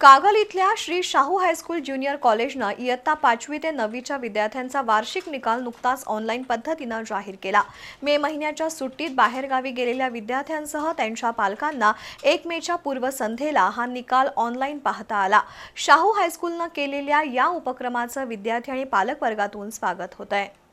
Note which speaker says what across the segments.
Speaker 1: कागल इथल्या Shri Shahu high school junior कॉलेजनं इयत्ता पाचवी ते नववीच्या विद्यार्थ्यांचा वार्षिक निकाल नुकताच ऑनलाईन पद्धतीनं जाहीर केला. मे महिन्याच्या सुट्टीत बाहेरगावी गेलेल्या विद्यार्थ्यांसह त्यांच्या पालकांना एक मेच्या पूर्वसंध्येला हा निकाल ऑनलाईन पाहता आला. शाहू हायस्कूलनं केलेल्या या उपक्रमाचं विद्यार्थी आणि पालकवर्गातून स्वागत होत आहे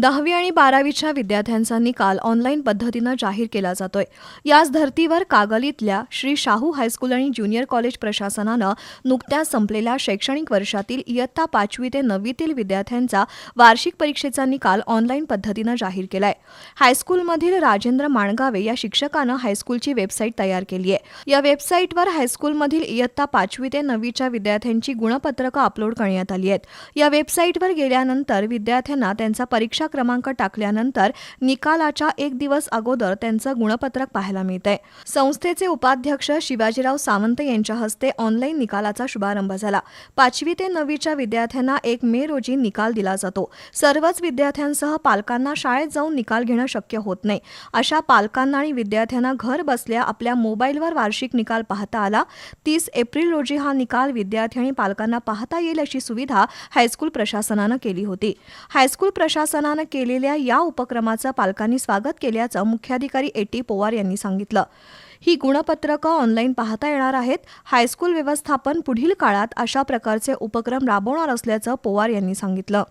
Speaker 1: दहावी आणि बारावीच्या विद्यार्थ्यांचा निकाल ऑनलाईन पद्धतीनं जाहीर केला जातोय. याच धर्तीवर कागल इथल्या श्री शाहू हायस्कूल आणि ज्युनियर कॉलेज प्रशासनानं नुकत्याच संपलेल्या शैक्षणिक वर्षातील इयत्ता पाचवी ते नववीतील विद्यार्थ्यांचा वार्षिक परीक्षेचा निकाल ऑनलाईन पद्धतीनं जाहीर केलाय. हायस्कूलमधील राजेंद्र माणगावे या शिक्षकानं हायस्कूलची वेबसाईट तयार केली आहे. या वेबसाईटवर हायस्कूलमधील इयत्ता पाचवी ते नववीच्या विद्यार्थ्यांची गुणपत्रकं अपलोड करण्यात आली आहेत. या वेबसाईटवर गेल्यानंतर विद्यार्थ्यांना त्यांचा परीक्षा क्रमांक टाकल्यानंतर निकालाच्या एक दिवस अगोदर त्यांचं गुणपत्रक पाहायला मिळतंय. संस्थेचे उपाध्यक्ष शिवाजीराव सावंत यांच्या हस्ते ऑनलाईन निकालाचा शुभारंभ झाला. पाचवी ते नववीच्या विद्यार्थ्यांना एक मे रोजी निकाल दिला जातो. सर्वच विद्यार्थ्यांसह पालकांना शाळेत जाऊन निकाल घेणं शक्य होत नाही. अशा पालकांना आणि विद्यार्थ्यांना घर बसल्या आपल्या मोबाईलवर वार्षिक निकाल पाहता आला. तीस एप्रिल रोजी हा निकाल विद्यार्थी आणि पालकांना पाहता येईल अशी सुविधा हायस्कूल प्रशासनानं केली होती. हायस्कूल प्रशासन प्रशासनानं केलेल्या या उपक्रमाचं पालकांनी स्वागत केल्याचं मुख्याधिकारी ए टी पोवार यांनी सांगितलं. ही गुणपत्रकं ऑनलाईन पाहता येणार आहेत. हायस्कूल व्यवस्थापन पुढील काळात अशा प्रकारचे उपक्रम राबवणार असल्याचं पोवार यांनी सांगितलं.